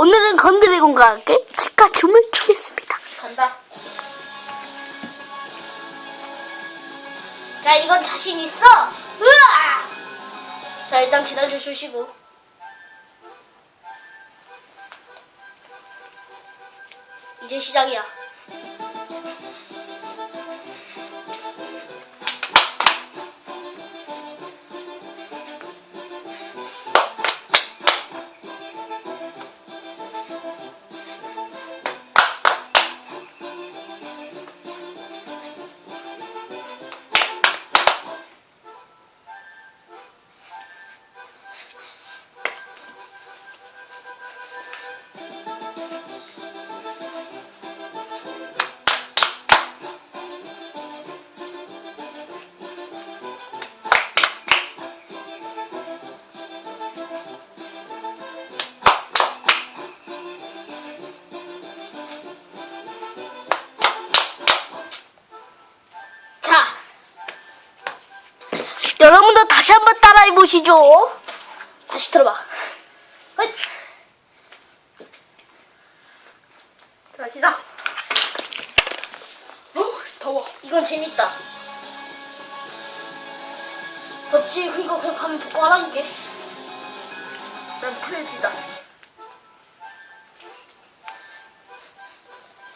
오늘은 건드래곤과 함께 치카 춤을 추겠습니다. 간다. 자, 이건 자신 있어. 으아! 자, 일단 기다려 주시고. 이제 시작이야. 여러분도 다시 한번 따라해 보시죠. 다시 들어봐. 헛. 자, 시작. 어, 더워. 이건 재밌다. 덥지? 그니까 그냥 가면 벗고 알아줄게. 난 프렌즈다.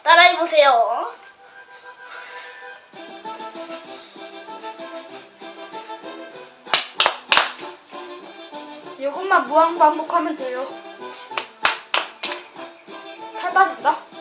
따라해 보세요. 이것만 무한 반복하면 돼요. 살 빠진다.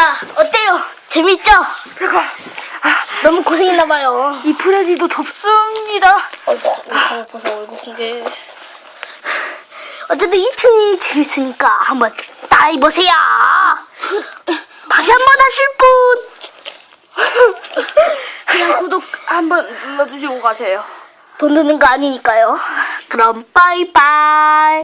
자, 어때요? 재밌죠? 그거 너무 고생했나봐요. 이 프레디도 덥습니다. 얼굴 벗어, 얼굴 공개. 어쨌든 이 춤이 재밌으니까 한번 따라해보세요. 다시 한 번 하실 분. 그냥 구독 한번 눌러주시고 가세요. 돈 드는 거 아니니까요. 그럼 빠이빠이.